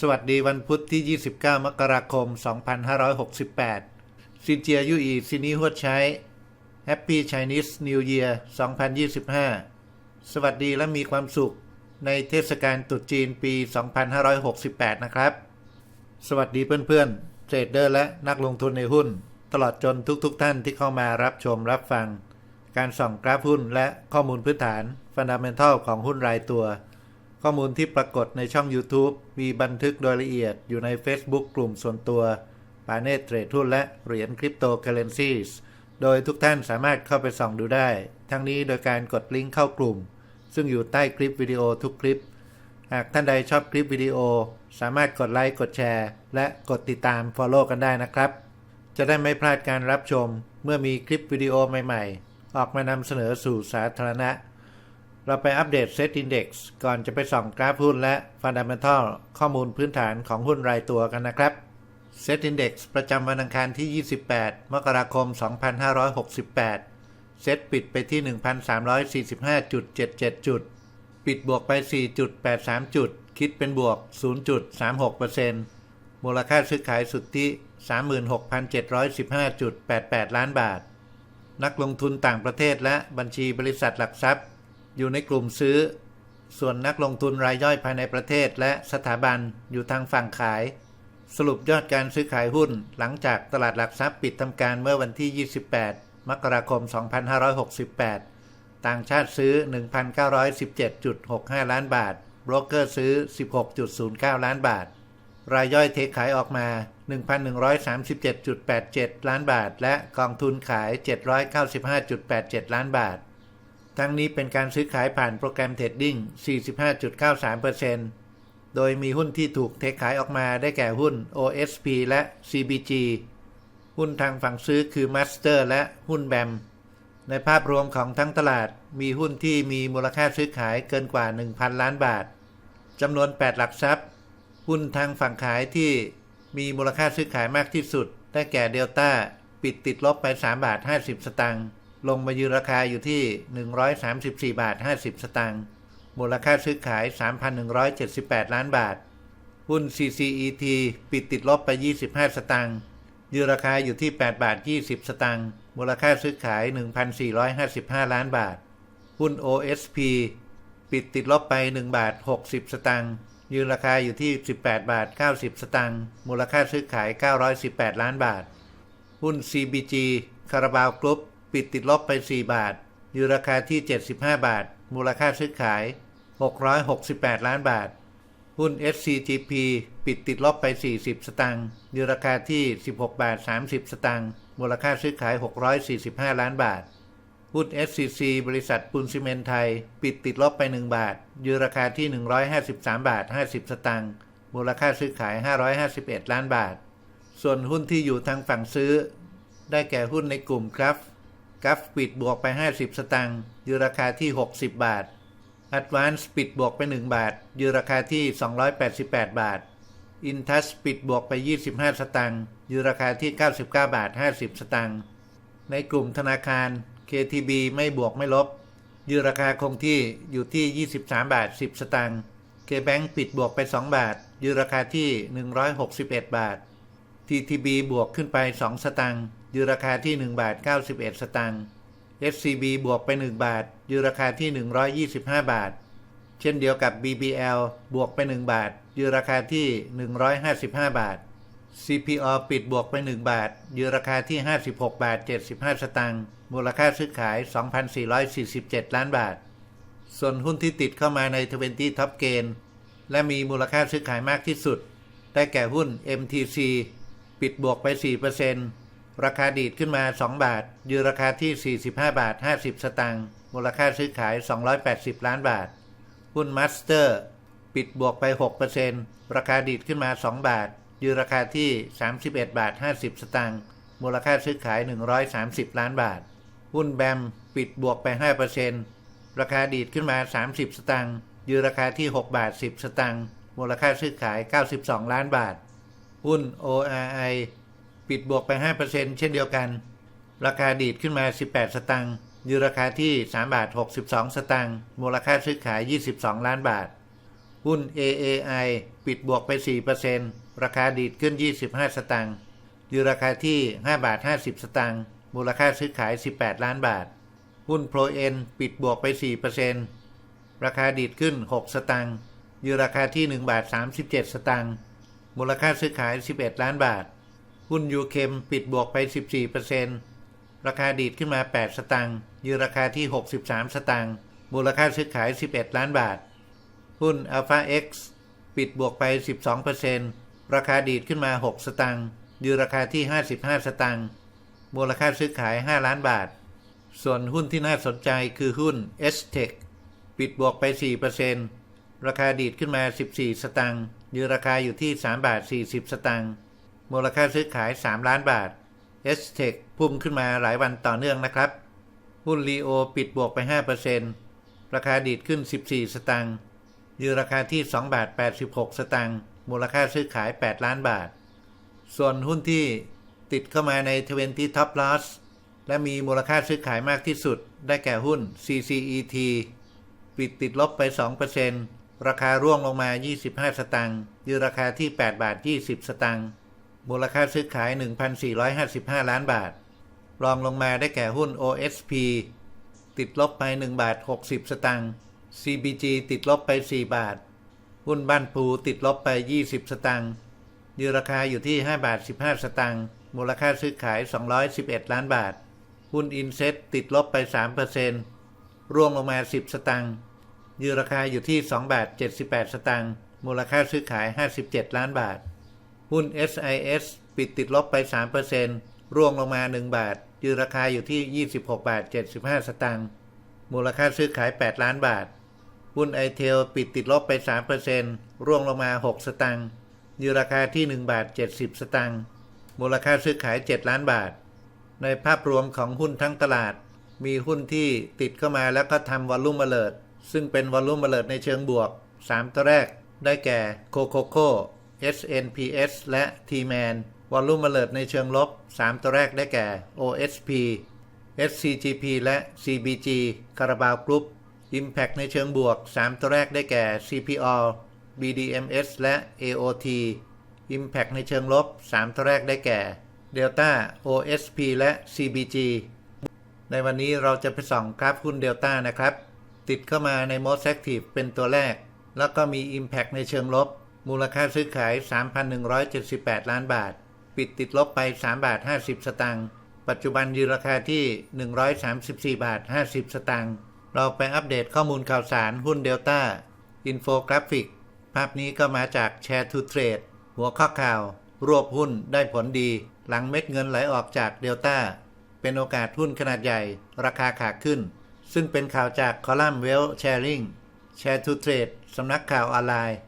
สวัสดีวันพุธที่ 29 มกราคม 2568 ซินเจียยูอีซินีหัวใช้ Happy Chinese New Year 2025 สวัสดีและมีความสุขในเทศกาลตรุษจีนปี 2568 นะครับ สวัสดีเพื่อนๆ เทรดเดอร์และนักลงทุนในหุ้น ตลอดจนทุกๆทท่านที่เข้ามารับชมรับฟัง การส่องกราฟหุ้นและข้อมูลพื้นฐานฟันดัมเ e นทัลของหุ้นรายตัว ข้อมูลที่ปรากฏในช่อง YouTube มีบันทึกโดยละเอียดอยู่ใน Facebook กลุ่มส่วนตัวปาเนตเทรดหุ้นและเหรียญคริปโตเคเรนซีสโดยทุกท่านสามารถเข้าไปส่องดูได้ ทั้งนี้โดยการกดลิงก์เข้ากลุ่ม ซึ่งอยู่ใต้คลิปวิดีโอทุกคลิป หากท่านใดชอบคลิปวิดีโอ สามารถกดไลค์กดแชร์ และกดติดตาม Follow กันได้นะครับ จะได้ไม่พลาดการรับชม เมื่อมีคลิปวิดีโอใหม่ ๆ ออกมานำเสนอสู่สาธารณะ เราไปอัปเดต Set Index ก่อนจะไปส่องกราฟหุ้นและ Fundamental ข้อมูลพื้นฐานของหุ้นรายตัวกันนะครับ Set Index ประจำวันอังคารที่ 28 มกราคม 2568 เซตปิดไปที่ 1,345.77 จุด ปิดบวกไป 4.83 จุด คิดเป็นบวก 0.36%มูลค่าซื้อขายสุทธิ 36,715.88 ล้านบาท นักลงทุนต่างประเทศและบัญชีบริษัทหลักทรัพย์ อยู่ในกลุ่มซื้อ ส่วนนักลงทุนรายย่อยภายในประเทศและสถาบันอยู่ทางฝั่งขาย สรุปยอดการซื้อขายหุ้น หลังจากตลาดหลักทรัพย์ปิดทำการเมื่อวันที่ 28 มกราคม 2568 ต่างชาติซื้อ 1,917.65 ล้านบาทโบรกเกอร์ซื้อ 16.09 ล้านบาท รายย่อยเทขายออกมา 1,137.87 ล้านบาท และกองทุนขาย 795.87 ล้านบาท ทั้งนี้เป็นการซื้อขายผ่านโปรแกรมเทรดดิ้ง 45.93%โดยมีหุ้นที่ถูกเทขายออกมาได้แก่หุ้น OSP และ CBG หุ้นทางฝั่งซื้อคือ Master และหุ้นแบมในภาพรวมของทั้งตลาดมีหุ้นที่มีมูลค่าซื้อขายเกินกว่า 1,000 ล้านบาทจำนวน 8 หลักทรัพย์ หุ้นทางฝั่งขายที่มีมูลค่าซื้อขายมากที่สุด ได้แก่เดลต้าปิดติดลบไป 3 บาท 50 สตางค์ ลงมายืนราคาอยู่ที่ 134 บาท 50 สตางค์ มูลค่าซื้อขาย 3,178 ล้านบาท หุ้น CCET ปิดติดลบไป 25 สตางค์ ยืนราคาอยู่ที่ 8 บาท 20 สตางค์ มูลค่าซื้อขาย 1,455 ล้านบาท หุ้น OSP ปิดติดลบไป 1 บาท 60 สตางค์ ยืนราคาอยู่ที่ 18 บาท 90 สตางค์ มูลค่าซื้อขาย 918 ล้านบาท หุ้น CBG คาราบาวกรุ๊ป ปิดติดลบไป 4 บาท อยืนราคาที่ 75 บาท มูลค่าซื้อขาย 668 ล้านบาท หุ้น SCGP ปิดติดลบไป 40 สตางค์อยืนราคาที่ 16 บาท 30 สตางค์มูลค่าซื้อขาย 645 ล้านบาท หุ้น SCC บริษัทปูนซีเมนไทย ปิดติดลบไป 1 บาท อยืนราคาที่ 153 บาท 50 สตางค์มูลค่าซื้อขาย 551 ล้านบาท ส่วนหุ้นที่อยู่ทางฝั่งซื้อ ได้แก่หุ้นในกลุ่มกราฟ กราฟปิดบวกไป 50 สตางค์ยืนราคาที่ 60 บาท Advance ปิดบวกไป 1 บาท ยืนราคาที่ 288 บาท Intas ปิดบวกไป 25 สตางค์ยืนราคาที่ 99 บาท 50 สตางค์ในกลุ่มธนาคาร KTB ไม่บวกไม่ลบ ยืนราคาคงที่อยู่ที่ 23 บาท 10 สตางค์ KBank ปิดบวกไป 2 บาท ยืนราคาที่ 161 บาท TTB บวกขึ้นไป 2 สตางค์ ยืนราคาที่ 1 บาท 91 สตางค์ SCB บวกไป 1 บาทยืนราคาที่ 125 บาท เช่นเดียวกับ BBL บวกไป 1 บาทยืนราคาที่ 155 บาท CPO ปิดบวกไป 1 บาทยืนราคาที่ 56 บาท 75 สตางค์ มูลค่าซื้อขาย 2,447 ล้านบาท ส่วนหุ้นที่ติดเข้ามาใน 20 Top Gain และมีมูลค่าซื้อขายมากที่สุด ได้แก่หุ้น MTC ปิดบวกไป 4% ราคาดีดขึ้นมา 2 บาท ยืนราคาที่ 45 บาท 50 สตางค์มูลค่าซื้อขาย 280 ล้านบาท หุ้น Master ปิดบวกไป 6%ราคาดีดขึ้นมา 2 บาท ยืนราคาที่ 31 บาท 50 สตางค์มูลค่าซื้อขาย 130 ล้านบาท หุ้นแบม ปิดบวกไป 5%ราคาดีดขึ้นมา 30 สตางค์ยืนราคาที่ 6 บาท 10 สตางค์มูลค่าซื้อขาย 92 ล้านบาท หุ้น ORI ปิดบวกไป 5%เช่นเดียวกัน ราคาดีดขึ้นมา 18 สตางค์ยืนราคาที่ 3 บาท 62 สตางค์มูลค่าซื้อขาย 22 ล้านบาท หุ้น AAI ปิดบวกไป 4%ราคาดีดขึ้น 25 สตางค์อยู่ราคาที่ 5 บาท 50 สตางค์มูลค่าซื้อขาย 18 ล้านบาท หุ้น ProN ปิดบวกไป 4%ราคาดีดขึ้น 6 สตางค์อยู่ราคาที่ 1 บาท 37 สตางค์มูลค่าซื้อขาย 11 ล้านบาท หุ้นยูเคมปิดบวกไป 14%ราคาดีดขึ้นมา 8 สตางค์อยู่ราคาที่ 63 สตางค์มูลค่าซื้อขาย 11 ล้านบาท หุ้น Alpha X ปิดบวกไป 12%ราคาดีดขึ้นมา 6 สตางค์อยู่ราคาที่ 55 สตางค์มูลค่าซื้อขาย 5 ล้านบาท ส่วนหุ้นที่น่าสนใจคือหุ้น s t e c h ปิดบวกไป 4%ราคาดีดขึ้นมา 14 สตางค์อยู่ราคาอยู่ที่ 3 บาท 40 สตางค์ มูลค่าซื้อขาย 3 ล้านบาท s t e c พุ่งขึ้นมาหลายวันต่อเนื่องนะครับ หุ้น Leo ปิดบวกไป 5%ราคาดีดขึ้น 14 สตางค์อยู่ราคาที่ 2 บาท 86 สตางค์มูลค่าซื้อขาย 8 ล้านบาท ส่วนหุ้นที่ติดเข้ามาใน 20 Top Loss และมีมูลค่าซื้อขายมากที่สุด ได้แก่หุ้น CCET ปิดติดลบไป 2%ราคาร่วงลงมา 25 สตางค์อยู่ราคาที่ 8 บาท 20 สตางค์ มูลค่าซื้อขาย 1,455 ล้านบาท รองลงมาได้แก่หุ้น OSP ติดลบไป 1 บาท 60 สตางค์ CBG ติดลบไป 4 บาท หุ้นบ้านปูติดลบไป 20 สตางค์ยืราคาอยู่ที่ 5 บาท 15 สตางค์ มูลค่าซื้อขาย 211 ล้านบาท หุ้นอินเซตติดลบไป 3%ร่วงลงมา 10 สตางค์ยืราคาอยู่ที่ 2 บาท 78 สตางค์ มูลค่าซื้อขาย 57 ล้านบาท หุ้น SIS ปิดติดลบไป 3%ร่วงลงมา 1 บาท ยืราคาอยู่ที่ 26 บาท 75 สตางค์ มูลค่าซื้อขาย 8 ล้านบาท หุ้นไอเทลปิดติดลบไป 3%ร่วงลงมา 6 สตางค์อยู่ราคาที่ 1 บาท 70 สตางค์ มูลค่าซื้อขาย 7 ล้านบาท ในภาพรวมของหุ้นทั้งตลาด มีหุ้นที่ติดเข้ามาแล้วก็ทำวอลลุ่มเลิดซึ่งเป็นวอลลุ่มเลิดในเชิงบวก 3 ตัวแรก ได้แก่โคโคโค SNPS และ T-Man วอลลุ่มเลิดในเชิงลบ 3 ตัวแรกได้แก่ OSP SCGP และ CBG คาราบาวกรุ๊ป Impact ในเชิงบวก 3 ตัวแรกได้แก่ CPO BDMs และ AOT Impact ในเชิงลบ 3 ตัวแรกได้แก่ Delta OSP และ CBG ในวันนี้เราจะไปส่องกราฟหุ้น Delta นะครับ ติดเข้ามาใน Most Active เป็นตัวแรก แล้วก็มี Impact ในเชิงลบ มูลค่าซื้อขาย 3,178 ล้านบาท ปิดติดลบไป 3 บาท 50 สตางค์ ปัจจุบันยืนราคาที่ 134 บาท 50 สตางค์ เราไปอัปเดตข้อมูลข่าวสารหุ้น Delta อินโฟกราฟิก ภาพนี้ก็มาจาก Share to Trade หัวข้อข่าว รวบหุ้นได้ผลดี หลังเม็ดเงินไหลออกจากเดลต้า เป็นโอกาสหุ้นขนาดใหญ่ ราคาขาขึ้น ซึ่งเป็นข่าวจากคอลัมน์เวลแชร์ริง Share to Trade สำนักข่าวออนไลน์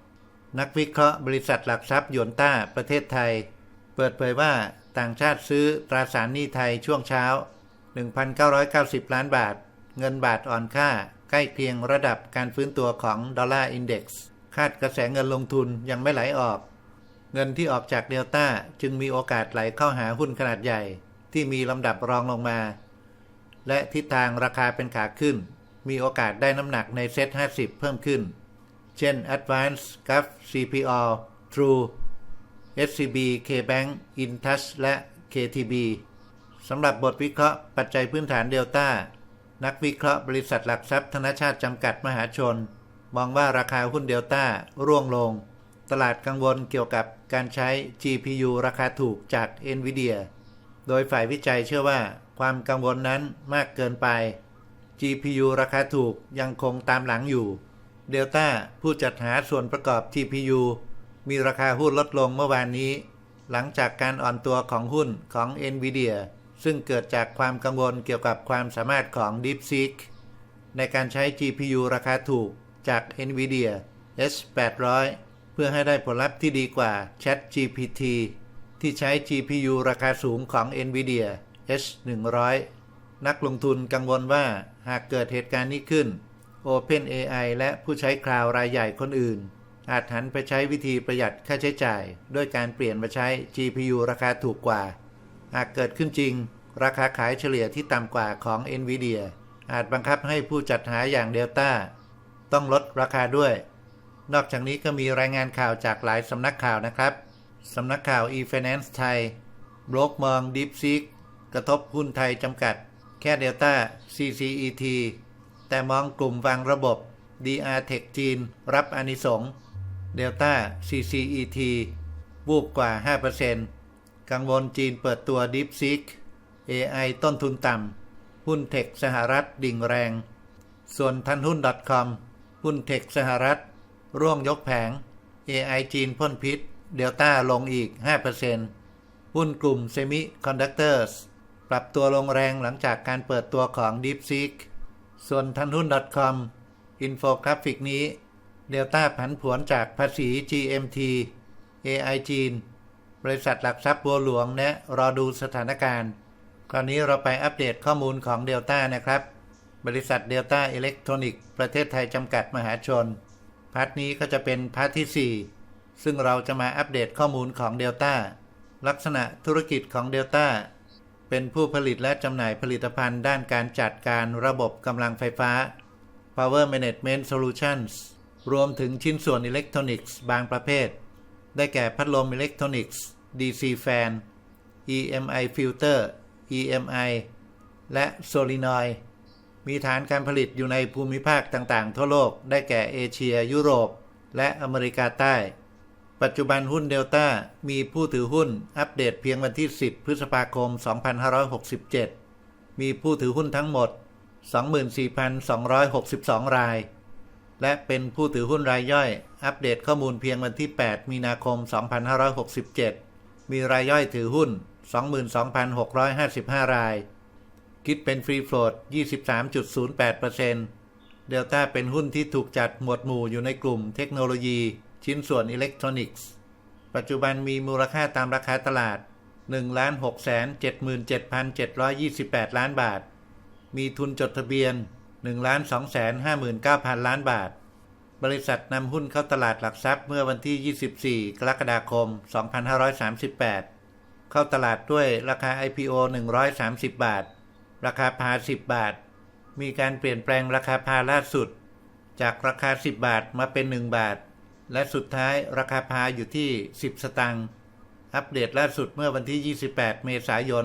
นักวิเคราะห์บริษัทหลักทรัพย์ยนต้าประเทศไทย เปิดเผยว่าต่างชาติซื้อตราสารหนี้ไทยช่วงเช้า 1,990 ล้านบาท เงินบาทอ่อนค่า ใกล้เคียงระดับการฟื้นตัวของดอลลาร์อินเด็กซ์คาดกระแสเงินลงทุนยังไม่ไหลออก เงินที่ออกจากเดลต้าจึงมีโอกาสไหลเข้าหาหุ้นขนาดใหญ่ ที่มีลำดับรองลงมา และทิศทางราคาเป็นขาขึ้น มีโอกาสได้น้ำหนักในเซ็ต50 เพิ่มขึ้น เช่น Advance GAF CPO True SCB KBank Intouch และ KTB สำหรับบทวิเคราะห์ปัจจัยพื้นฐานเดลต้า นักวิเคราะห์บริษัทหลักทรัพย์ธนชาติจำกัดมหาชน มองว่าราคาหุ้นเดลต้าร่วงลง ตลาดกังวลเกี่ยวกับการใช้ GPU ราคาถูกจาก NVIDIA โดยฝ่ายวิจัยเชื่อว่าความกังวลนั้นมากเกินไป GPU ราคาถูกยังคงตามหลังอยู่ เดลต้าผู้จัดหาส่วนประกอบ GPU มีราคาหุ้นลดลงเมื่อวานนี้ หลังจากการอ่อนตัวของหุ้นของ NVIDIA ซึ่งเกิดจากความกังวลเกี่ยวกับความสามารถของ DeepSeek ในการใช้ GPU ราคาถูกจาก NVIDIA H800 เพื่อให้ได้ผลลัพธ์ที่ดีกว่า ChatGPT ที่ใช้ GPU ราคาสูงของ NVIDIA H100 นักลงทุนกังวลว่าหากเกิดเหตุการณ์นี้ขึ้น OpenAI และผู้ใช้คลาวรายใหญ่คนอื่น อาจหันไปใช้วิธีประหยัดค่าใช้จ่าย ด้วยการเปลี่ยนมาใช้ GPU ราคาถูกกว่า หากเกิดขึ้นจริง ราคาขายเฉลี่ยที่ต่ำกว่าของ NVIDIA อาจบังคับให้ผู้จัดหาอย่าง Delta ต้องลดราคาด้วย นอกจากนี้ก็มีรายงานข่าวจากหลายสำนักข่าวนะครับ สำนักข่าว e-finance ไทยบล็อกมอง DeepSeek กระทบหุ้นไทยจำกัด แค่เดลต้า CCET แต่มองกลุ่มวางระบบ DR Tech จีน รับอานิสงส์เดลต้า CCET บูบกว่า 5%กังวลจีนเปิดตัว DeepSeek AI ต้นทุนต่ำ หุ้นเทคสหรัฐดิ่งแรง ส่วนทันหุ้น .com หุ้นเทคสหรัฐ ร่วงยกแผง AI จีนพ่นพิษ เดลต้าลงอีก 5%หุ้นกลุ่ม Semiconductors ปรับตัวลงแรงหลังจากการเปิดตัวของ DeepSeek ส่วนทันหุ้น .com อินโฟกราฟิกนี้เดลต้าผันผวนจากภาษี GMT AI จีน บริษัทหลักทรัพย์บัวหลวงแนะรอดูสถานการณ์ คราวนี้เราไปอัปเดตข้อมูลของเดลต้านะครับ บริษัทเดลต้าอิเล็กทรอนิกส์ประเทศไทยจำกัดมหาชน พาร์ทนี้ก็จะเป็นพาร์ทที่ 4 ซึ่งเราจะมาอัปเดตข้อมูลของเดลต้าลักษณะธุรกิจของเดลต้า เป็นผู้ผลิตและจำหน่ายผลิตภัณฑ์ด้านการจัดการระบบกำลังไฟฟ้า Power Management Solutions รวมถึงชิ้นส่วนอิเล็กทรอนิกส์บางประเภท ได้แก่พัดลมอิเล็กทรอนิกส์ DC Fan EMI Filter EMI และ Solenoid มีฐานการผลิตอยู่ในภูมิภาคต่างๆ ทั่วโลก ได้แก่เอเชีย ยุโรป และอเมริกาใต้ ปัจจุบันหุ้นเดลต้ามีผู้ถือหุ้นอัปเดตเพียงวันที่ 10 พฤษภาคม 2567 มีผู้ถือหุ้นทั้งหมด 24,262 ราย และเป็นผู้ถือหุ้นรายย่อย อัปเดตข้อมูลเพียงวันที่ 8 มีนาคม 2567 มีรายย่อยถือหุ้น 22,655 ราย คิดเป็นฟรีโฟลด23.08%เดลต้าเป็นหุ้นที่ถูกจัดหมวดหมู่อยู่ในกลุ่มเทคโนโลยี ชิ้นส่วนอิเล็กทรอนิกส์ ปัจจุบันมีมูลค่าตามราคาตลาด 1,677,728 ล้านบาท มีทุนจดทะเบียน 1,259,000 ล้านบาท บริษัทนำหุ้นเข้าตลาดหลักทรัพย์เมื่อวันที่ 24 กรกฎาคม 2538 เข้าตลาดด้วยราคา IPO 130 บาท ราคาพา 10 บาท มีการเปลี่ยนแปลงราคาพาล่าสุด จากราคา 10 บาทมาเป็น 1 บาท และสุดท้ายราคาพาอยู่ที่ 10 สตังค์อัปเดตล่าสุดเมื่อวันที่ 28 เมษายน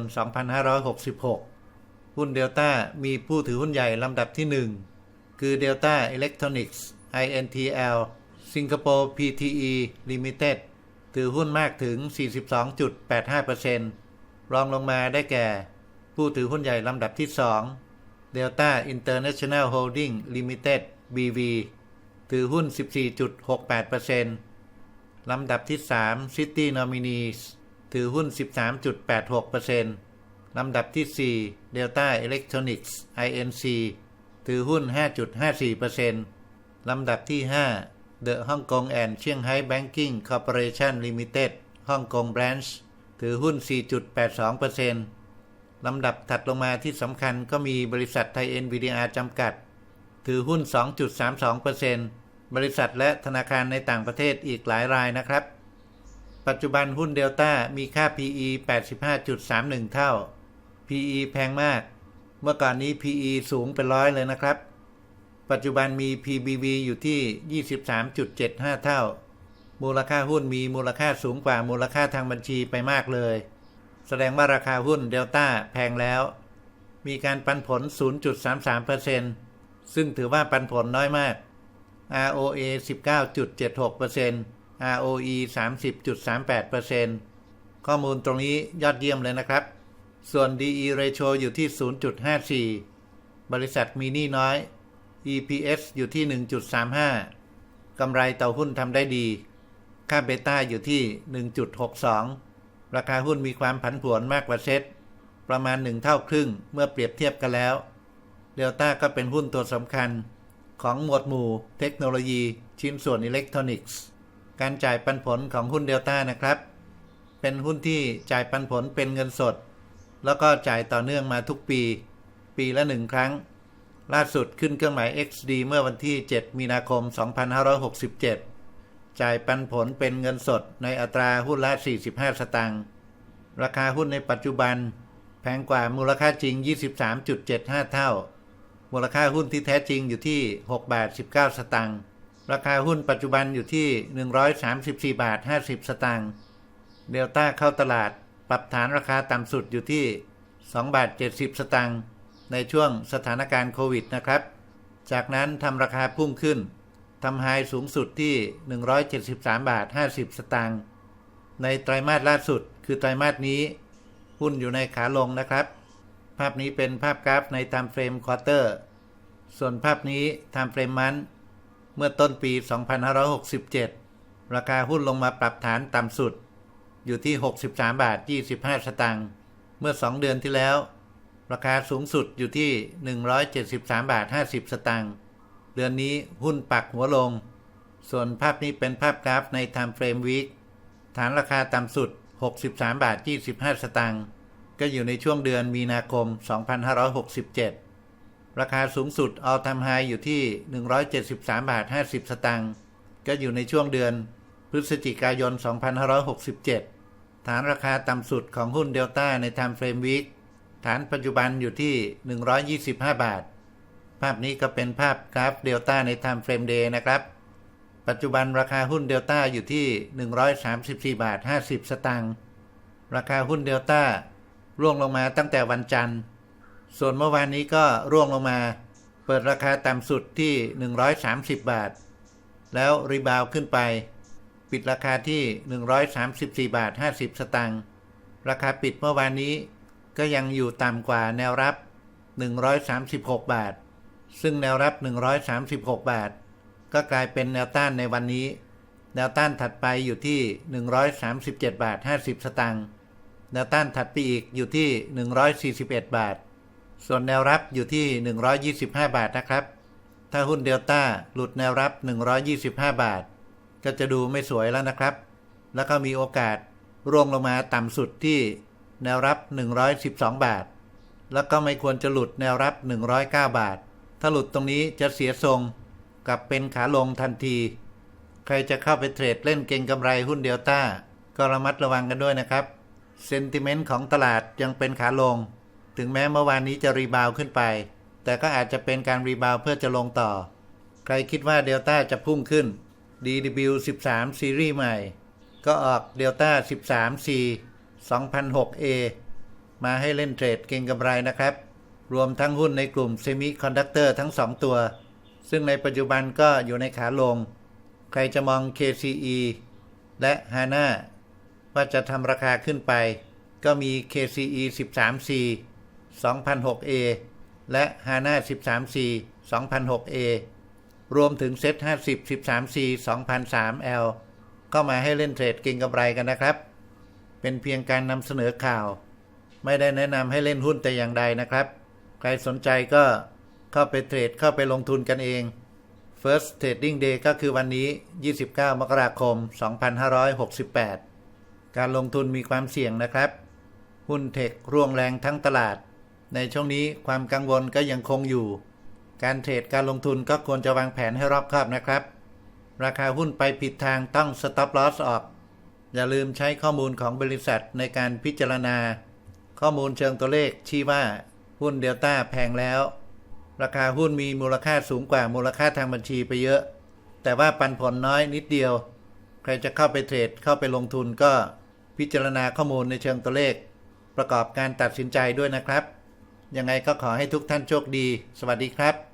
2566 หุ้นเดลต้ามีผู้ถือหุ้นใหญ่ลำดับที่ 1 คือ Delta Electronics INTL Singapore PTE Limited ถือหุ้นมากถึง 42.85%รองลงมาได้แก่ ผู้ถือหุ้นใหญ่ลำดับที่ 2 Delta International Holding Limited BV ถือหุ้น 14.68%ลำดับที่ 3 City Nominees ถือหุ้น 13.86%ลำดับที่ 4 Delta Electronics INC ถือหุ้น 5.54%ลำดับที่ 5 The Hong Kong and Shanghai Banking Corporation Limited ฮ่องกง Branch ถือหุ้น 4.82%ลำดับถัดลงมาที่สำคัญก็มีบริษัทไทย NVDR จำกัด ถือหุ้น 2.32% บริษัทและธนาคารในต่างประเทศอีกหลายรายนะครับ ปัจจุบันหุ้นเดลต้ามีค่า PE 85.31 เท่า PE แพงมาก เมื่อก่อนนี้ PE สูงเป็นร้อยเลยนะครับ ปัจจุบันมี PBV อยู่ที่ 23.75 เท่า มูลค่าหุ้นมีมูลค่าสูงกว่ามูลค่าทางบัญชีไปมากเลย แสดงว่าราคาหุ้นเดลต้าแพงแล้ว มีการปันผล 0.33%ซึ่งถือว่าปันผลน้อยมาก ROA 19.76% ROE 30.38%ข้อมูลตรงนี้ยอดเยี่ยมเลยนะครับ ส่วน DE ratio อยู่ที่ 0.54 บริษัทมีหนี้น้อย EPS อยู่ที่ 1.35 กำไรต่อหุ้นทำได้ดี ค่าเบต้าอยู่ที่ 1.62 ราคาหุ้นมีความผันผวนมากกว่าเซ็ตประมาณ 1 เท่าครึ่งเมื่อเปรียบเทียบกันแล้ว เดลต้าก็เป็นหุ้นตัวสำคัญ ของหมวดหมู่ เทคโนโลยี ชิ้นส่วนอิเล็กทรอนิกส์ การจ่ายปันผลของหุ้นเดลต้านะครับ เป็นหุ้นที่จ่ายปันผลเป็นเงินสด แล้วก็จ่ายต่อเนื่องมาทุกปี ปีละหนึ่งครั้ง ล่าสุดขึ้นเครื่องหมาย XD เมื่อวันที่ 7 มีนาคม 2567 จ่ายปันผลเป็นเงินสดในอัตราหุ้นละ 45 สตางค์ราคาหุ้นในปัจจุบัน แพงกว่ามูลค่าจริง 23.75 เท่า มูลค่าหุ้นที่แท้จริงอยู่ที่ 6 บาท 19 สตางค์ ราคาหุ้นปัจจุบันอยู่ที่ 134 บาท 50 สตางค์ เดลต้าเข้าตลาดปรับฐานราคาต่ำสุดอยู่ที่ 2 บาท 70 สตางค์ ในช่วงสถานการณ์โควิดนะครับ จากนั้นทำราคาพุ่งขึ้นทำไฮสูงสุดที่ 173 บาท 50 สตางค์ ในไตรมาสล่าสุดคือไตรมาสนี้ หุ้นอยู่ในขาลงนะครับาพนี้เป็นภาพกราฟใน time frame quarter ส่วนภาพนี้ time frame มันเมื่อต้นปี 2567 ราคาหุ้นลงมาปรับฐานต่ำสุด อยู่ที่ 63 บาท 25 สตางค์เมื่อ 2 เดือนที่แล้ว ราคาสูงสุดอยู่ที่ 173 บาท 50 สตางค์เดือนนี้หุ้นปักหัวลง ส่วนภาพนี้เป็นภาพกราฟใน time frame week ฐานราคาต่ำสุด 63 บาท 25 สตางค์ ก็อยู่ในช่วงเดือนมีนาคม 2567 ราคาสูงสุด all time high อยู่ที่ 173 บาท 50 สตางค์ก็อยู่ในช่วงเดือนพฤศจิกายน 2567 ฐานราคาต่ำสุดของหุ้นเดลต้าใน time frame week ฐานปัจจุบันอยู่ที่ 125 บาท ภาพนี้ก็เป็นภาพกราฟเดลต้าใน time frame day นะครับ ปัจจุบันราคาหุ้นเดลต้าอยู่ที่ 134 บาท 50 สตางค์ ราคาหุ้นเดลต้า ร่วงลงมาตั้งแต่วันจันทร์ ส่วนเมื่อวานนี้ก็ร่วงลงมา เปิดราคาต่ำสุดที่ 130 บาท แล้วรีบาวขึ้นไป ปิดราคาที่ 134 บาท 50 สตางค์ราคาปิดเมื่อวานนี้ก็ยังอยู่ต่ำกว่าแนวรับ 136 บาท ซึ่งแนวรับ 136 บาท ก็กลายเป็นแนวต้านในวันนี้ แนวต้านถัดไปอยู่ที่ 137 บาท 50 สตางค์ แนวต้านถัดไปอีกอยู่ที่ 141 บาท ส่วนแนวรับอยู่ที่ 125 บาทนะครับ ถ้าหุ้นเดลต้าหลุดแนวรับ 125 บาท ก็จะดูไม่สวยแล้วนะครับ แล้วก็มีโอกาสร่วงลงมาต่ำสุดที่แนวรับ 112 บาท แล้วก็ไม่ควรจะหลุดแนวรับ 109 บาท ถ้าหลุดตรงนี้จะเสียทรงกลับเป็นขาลงทันที ใครจะเข้าไปเทรดเล่นเก่งกำไรหุ้นเดลต้าก็ระมัดระวังกันด้วยนะครับ เซนติเมนต์ของตลาดยังเป็นขาลง ถึงแม้เมื่อวานนี้จะรีบาวขึ้นไป แต่ก็อาจจะเป็นการรีบาวเพื่อจะลงต่อ ใครคิดว่าเดลต้าจะพุ่งขึ้น DW 13 ซีรีส์ใหม่ ก็ออกเดลต้า 13 C 2006A มาให้เล่นเทรดเก่งกำไรนะครับ รวมทั้งหุ้นในกลุ่มเซมิคอนดักเตอร์ทั้ง 2 ตัว ซึ่งในปัจจุบันก็อยู่ในขาลง ใครจะมอง KCE และ HANA ว่าจะทำราคาขึ้นไป ก็มี KCE 13C 2006A และ HANA 13C 2006A รวมถึงเซ็ต50 13C 2003L ก็มาให้เล่นเทรดเก่งกำไรกันนะครับ เป็นเพียงการนำเสนอข่าว ไม่ได้แนะนำให้เล่นหุ้นแต่อย่างใดนะครับ ใครสนใจก็เข้าไปเทรดเข้าไปลงทุนกันเอง First Trading Day ก็คือวันนี้ 29 มกราคม 2568 การลงทุนมีความเสี่ยงนะครับ หุ้นเทคร่วงแรงทั้งตลาด ในช่วงนี้ความกังวลก็ยังคงอยู่ การเทรดการลงทุนก็ควรจะวางแผนให้รอบคอบนะครับ ราคาหุ้นไปผิดทางต้อง stop loss ออก อย่าลืมใช้ข้อมูลของบริษัทในการพิจารณา ข้อมูลเชิงตัวเลขชี้ว่า หุ้นเดลต้าแพงแล้ว ราคาหุ้นมีมูลค่าสูงกว่ามูลค่าทางบัญชีไปเยอะ แต่ว่าปันผลน้อยนิดเดียว ใครจะเข้าไปเทรดเข้าไปลงทุนก็ พิจารณาข้อมูลในเชิงตัวเลข ประกอบการตัดสินใจด้วยนะครับ ยังไงก็ขอให้ทุกท่านโชคดี สวัสดีครับ